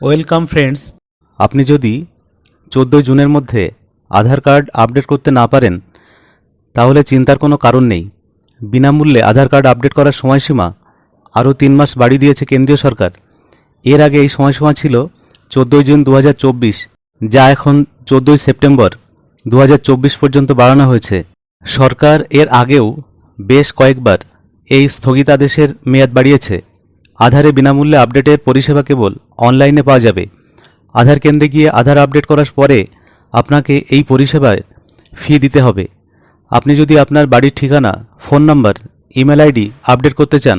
Welcome friends আপনি যদি চোদ্দোই জুনের মধ্যে আধার কার্ড আপডেট করতে না পারেন, তাহলে চিন্তার কোনো কারণ নেই। বিনামূল্যে আধার কার্ড আপডেট করার সময়সীমা আরও তিন মাস বাড়িয়ে দিয়েছে কেন্দ্রীয় সরকার। এর আগে এই সময়সীমা ছিল চোদ্দোই জুন দু হাজার চব্বিশ, যা এখন চোদ্দোই সেপ্টেম্বর দু হাজার চব্বিশ পর্যন্ত বাড়ানো হয়েছে। সরকার এর আগেও বেশ কয়েকবার এই স্থগিতাদেশের মেয়াদ বাড়িয়েছে। আধারে বিনামূল্যে আপডেটের পরিষেবা কেবল অনলাইনে পাওয়া যাবে। আধার কেন্দ্রে গিয়ে আধার আপডেট করার পরে আপনাকে এই পরিষেবায় ফি দিতে হবে। আপনি যদি আপনার বাড়ির ঠিকানা, phone number, email ID update করতে চান,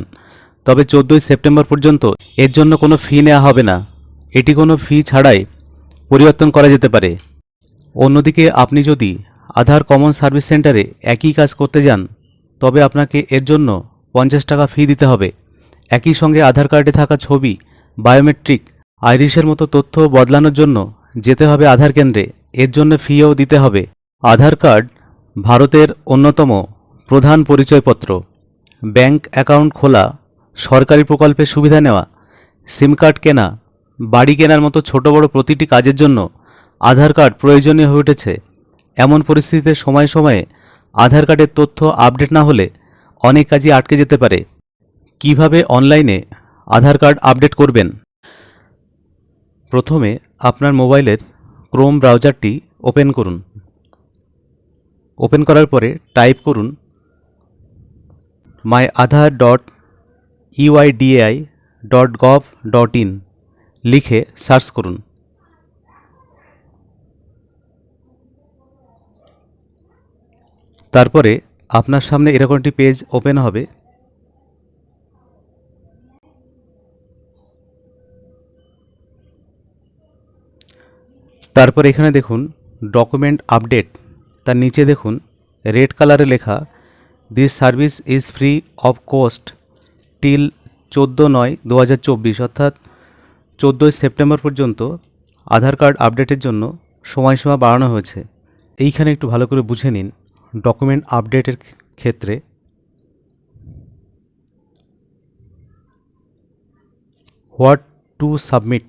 তবে চোদ্দোই সেপ্টেম্বর পর্যন্ত এর জন্য কোনো ফি নেওয়া হবে না। এটি কোনো ফি ছাড়াই পরিবর্তন করা যেতে পারে। অন্যদিকে আপনি যদি আধার কমন সার্ভিস সেন্টারে একই কাজ করতে যান, তবে আপনাকে এর জন্য পঞ্চাশ টাকা ফি দিতে হবে। একই সঙ্গে আধার কার্ডে থাকা ছবি, বায়োমেট্রিক, আইরিশের মতো তথ্য বদলানোর জন্য যেতে হবে আধার কেন্দ্রে। এর জন্য ফিও দিতে হবে। আধার কার্ড ভারতের অন্যতম প্রধান পরিচয়পত্র। ব্যাংক অ্যাকাউন্ট খোলা, সরকারি প্রকল্পের সুবিধা নেওয়া, সিম কার্ড কেনা, বাড়ি কেনার মতো ছোট বড় প্রতিটি কাজের জন্য আধার কার্ড প্রয়োজনীয় হয়ে উঠেছে। এমন পরিস্থিতিতে সময়ে সময়ে আধার কার্ডের তথ্য আপডেট না হলে অনেক কাজই আটকে যেতে পারে। কীভাবে অনলাইনে আধার কার্ড আপডেট করবেন? প্রথমে আপনার মোবাইলের ক্রোম ব্রাউজারটি ওপেন করুন। ওপেন করার পরে টাইপ করুন my Aadhaar dot UIDAI dot gov dot in লিখে সার্চ করুন। তারপরে আপনার সামনে এরকম একটি পেজ ওপেন হবে। তারপর এখানে দেখুন ডকুমেন্ট আপডেট তার নিচে দেখুন রেড কালারে লেখা this service is free of cost till চোদ্দ নয় দু হাজার চব্বিশ। অর্থাৎ চোদ্দোই সেপ্টেম্বর পর্যন্ত আধার কার্ড আপডেটের জন্য সময়সীমা বাড়ানো হয়েছে। এইখানে একটু ভালো করে বুঝে নিন ডকুমেন্ট আপডেটের ক্ষেত্রে। হোয়াট টু সাবমিট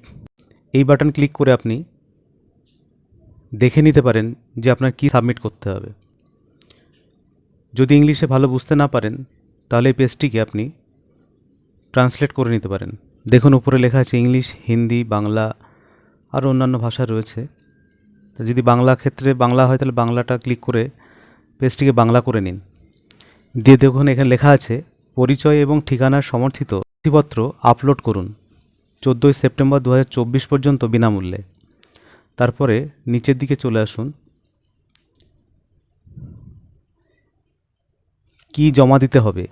এই বাটন ক্লিক করে আপনি দেখে নিতে পারেন যে আপনার কী সাবমিট করতে হবে। যদি ইংলিশে ভালো বুঝতে না পারেন, তাহলে এই পেজটিকে আপনি ট্রান্সলেট করে নিতে পারেন। দেখুন, উপরে লেখা আছে ইংলিশ, হিন্দি, বাংলা আর অন্যান্য ভাষা রয়েছে। তো যদি বাংলা ক্ষেত্রে বাংলা হয়, তাহলে বাংলাটা ক্লিক করে পেজটিকে বাংলা করে নিন। দিয়ে দেখুন, এখানে লেখা আছে, পরিচয় এবং ঠিকানার সমর্থিত নথিপত্র আপলোড করুন, চোদ্দোই সেপ্টেম্বর দু হাজার চব্বিশ পর্যন্ত বিনামূল্যে। তারপরে নিচের দিকে চলে আসুন। কি জমা দিতে হবে?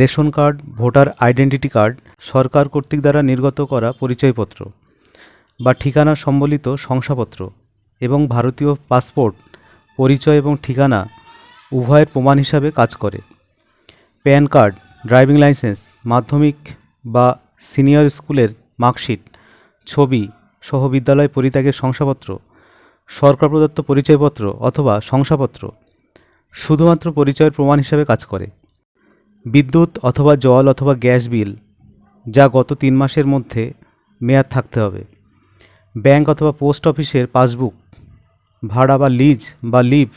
Ration card, voter identity card, সরকার কর্তৃক দ্বারা নির্গত করা পরিচয়পত্র বা ঠিকানা সম্বলিত শংসাপত্র এবং ভারতীয় পাসপোর্ট, পরিচয় এবং ঠিকানা উভয়ের প্রমাণ হিসাবে কাজ করে। প্যান কার্ড, ড্রাইভিং লাইসেন্স, মাধ্যমিক বা সিনিয়র স্কুলের মার্কশিট, ছবি সহ বিদ্যালয় পরিত্যাগের শংসাপত্র সরকার প্রদত্ত পরিচয়পত্র অথবা শংসাপত্র শুধুমাত্র পরিচয়ের প্রমাণ হিসাবে কাজ করে। বিদ্যুৎ অথবা জল অথবা গ্যাস বিল, যা গত তিন মাসের মধ্যে মেয়াদ থাকতে হবে। ব্যাংক অথবা পোস্ট অফিসের পাসবুক, ভাড়া বা লিজ বা লিভ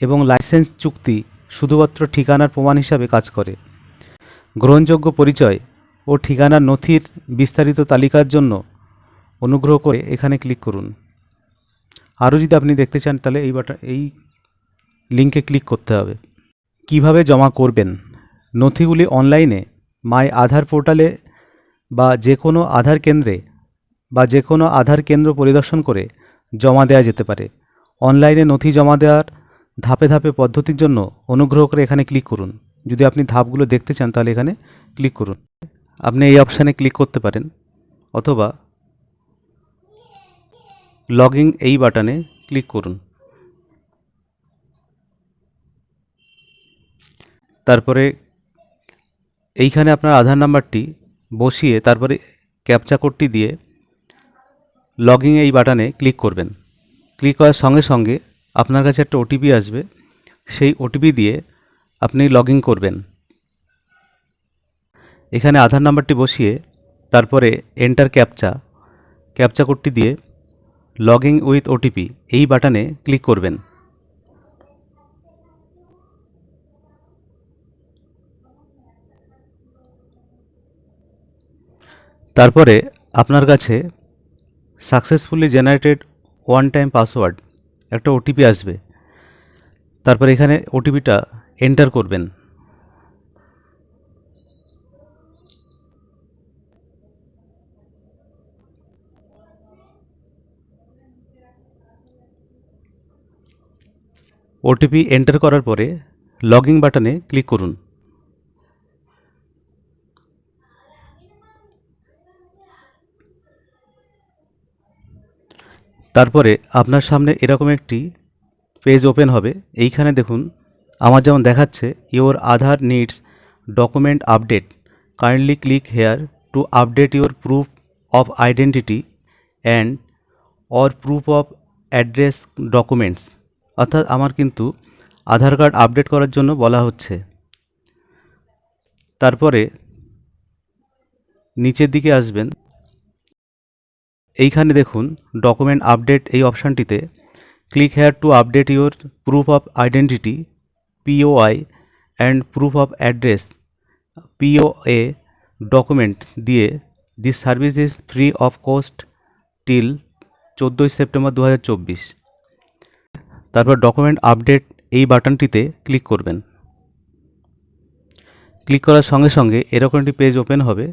এবং লাইসেন্স চুক্তি শুধুমাত্র ঠিকানার প্রমাণ হিসাবে কাজ করে। গ্রহণযোগ্য পরিচয় ও ঠিকানার নথির বিস্তারিত তালিকার জন্য অনুগ্রহ করে এখানে ক্লিক করুন। আরও যদি আপনি দেখতে চান, তাহলে এই বাটা, এই লিঙ্কে ক্লিক করতে হবে। কীভাবে জমা করবেন? নথিগুলি অনলাইনে, মাই আধার পোর্টালে বা যে কোনো আধার কেন্দ্রে বা যে কোনো আধার কেন্দ্র পরিদর্শন করে জমা দেওয়া যেতে পারে। অনলাইনে নথি জমা দেওয়ার ধাপে ধাপে পদ্ধতির জন্য অনুগ্রহ করে এখানে ক্লিক করুন। যদি আপনি ধাপগুলো দেখতে চান, তাহলে এখানে ক্লিক করুন। আপনি এই অপশানে ক্লিক করতে পারেন, অথবা লগইন এই বাটনে ক্লিক করুন। তারপরে এইখানে আপনার আধার নাম্বারটি বসিয়ে তারপরে ক্যাপচা কোডটি দিয়ে লগইন এই বাটনে ক্লিক করবেন। ক্লিক করার সঙ্গে সঙ্গে আপনার কাছে একটা ওটিপি আসবে। সেই ওটিপি দিয়ে আপনি লগইন করবেন। এখানে আধার নাম্বারটি বসিয়ে তারপরে এন্টার ক্যাপচা ক্যাপচা কোডটি দিয়ে লগিং উইথ ওটিপি এই বাটনে ক্লিক করবেন। তারপরে আপনার কাছে successfully generated one time password একটা ওটিপি আসবে। তারপর এখানে ওটিপিটা এন্টার করবেন। ওটিপি এন্টার করার পরে লগ ইন বাটনে ক্লিক করুন। তারপরে আপনার সামনে এরকম একটি পেজ ওপেন হবে। এইখানে দেখুন, আমার যেমন দেখাচ্ছে your Aadhaar needs document update kindly click here to update your proof of identity and or proof of address documents অর্থাৎ আমার কিন্তু আধার কার্ড আপডেট করার জন্য বলা হচ্ছে। তারপরে নিচের দিকে আসবেন। এইখানে দেখুন ডকুমেন্ট আপডেট এই অপশানটিতে click here to update your proof of identity POI and proof of address POA document দিয়ে this service is free of cost till চোদ্দোই সেপ্টেম্বর দু হাজার চব্বিশ। তারপর ডকুমেন্ট আপডেট এই বাটনটিতে ক্লিক করবেন। ক্লিক করার সঙ্গে সঙ্গে এরকম একটি পেজ ওপেন হবে।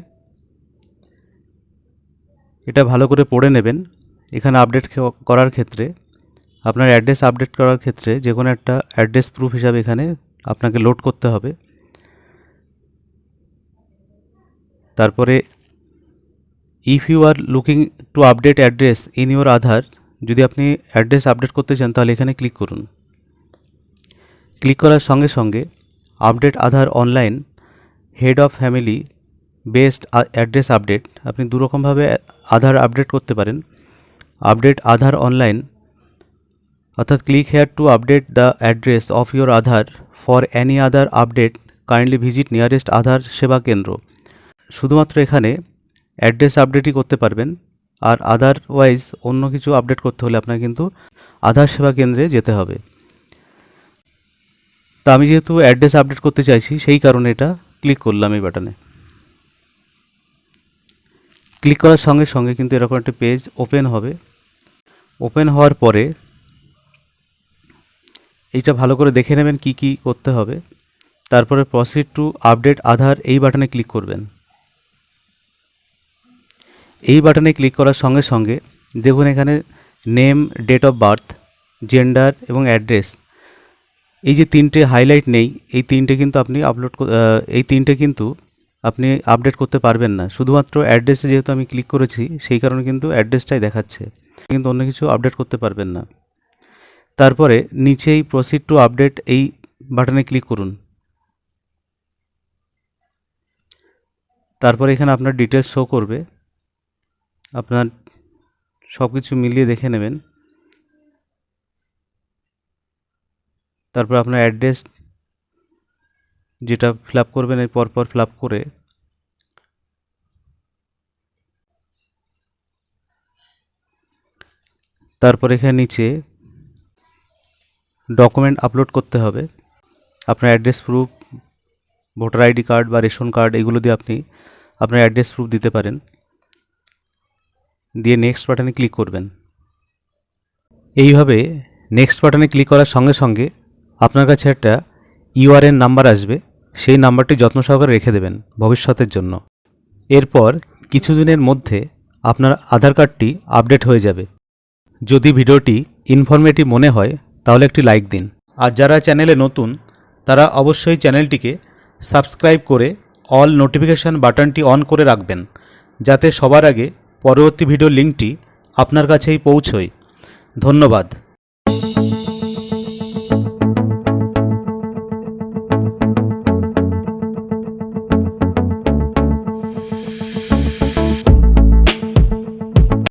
এটা ভালো করে পড়ে নেবেন। এখানে আপডেট করার ক্ষেত্রে, আপনার অ্যাড্রেস আপডেট করার ক্ষেত্রে যে কোনো একটা অ্যাড্রেস প্রুফ হিসাবে এখানে আপনাকে লোড করতে হবে। তারপরে if you are looking to update address in your Aadhaar যদি আপনি অ্যাড্রেস আপডেট করতে চান, তাহলে এখানে ক্লিক করুন। ক্লিক করার সঙ্গে সঙ্গে update Aadhaar online head of family best address update আপনি দুরকমভাবে আধার আপডেট করতে পারেন। আপডেট আধার অনলাইন অর্থাৎ click here to update the address of your Aadhaar for any Aadhaar update kindly visit nearest Aadhaar Seva Kendra. শুধুমাত্র এখানে address আপডেটই করতে পারবেন। আর otherwise অন্য কিছু আপডেট করতে হলে আপনাকে কিন্তু আধার সেবা কেন্দ্রে যেতে হবে। তা আমি যেহেতু অ্যাড্রেস আপডেট করতে চাইছি, সেই কারণে এটা ক্লিক করলাম এই বাটনে ক্লিক করার সঙ্গে সঙ্গে কিন্তু এরকম একটা পেজ ওপেন হবে। ওপেন হওয়ার পরে এইটা ভালো করে দেখে নেবেন কি কি করতে হবে। তারপরে প্রসিড টু আপডেট আধার এই বাটনে ক্লিক করবেন। এই বাটনে ক্লিক করার সঙ্গে সঙ্গে দেখুন এখানে name date of birth gender এবং অ্যাড্রেস এই যে তিনটে হাইলাইট নেই, এই তিনটে কিন্তু আপনি আপলোড এই তিনটে কিন্তু আপনি আপডেট করতে পারবেন না। শুধুমাত্র অ্যাড্রেসে যেহেতু আমি ক্লিক করেছি, সেই কারণে কিন্তু অ্যাড্রেসটাই দেখাচ্ছে। কিন্তু অন্য কিছু আপডেট করতে পারবেন না। তারপরে নিচেই প্রসিড টু আপডেট এই বাটনে ক্লিক করুন। তারপরে এখানে আপনার ডিটেলস শো করবে। আপনার সব কিছু মিলিয়ে দেখে নেবেন। তারপর আপনার অ্যাড্রেস যেটা ফিল আপ করবেন, এই পরপর ফিল আপ করে তারপর এখানে নিচে ডকুমেন্ট আপলোড করতে হবে। আপনার address proof, voter ID card বা রেশন কার্ড, এগুলো দিয়ে আপনি আপনার অ্যাড্রেস প্রুফ দিতে পারেন। দিয়ে নেক্সট বাটনে ক্লিক করবেন। এইভাবে নেক্সট বাটনে ক্লিক করার সঙ্গে সঙ্গে আপনার কাছে একটা ইউআরএন নাম্বার আসবে। সেই নাম্বারটি যত্ন সহকারে রেখে দেবেন ভবিষ্যতের জন্য। এরপর কিছুদিনের মধ্যে আপনার আধার কার্ডটি আপডেট হয়ে যাবে। যদি ভিডিওটি ইনফরমেটিভ মনে হয়, তাহলে একটি লাইক দিন। আর যারা চ্যানেলে নতুন, তারা অবশ্যই চ্যানেলটিকে সাবস্ক্রাইব করে অল নোটিফিকেশান বাটনটি অন করে রাখবেন। যাতে সবার আগে পরবর্তী ভিডিও লিঙ্কটি আপনার কাছেই পৌঁছয়। ধন্যবাদ।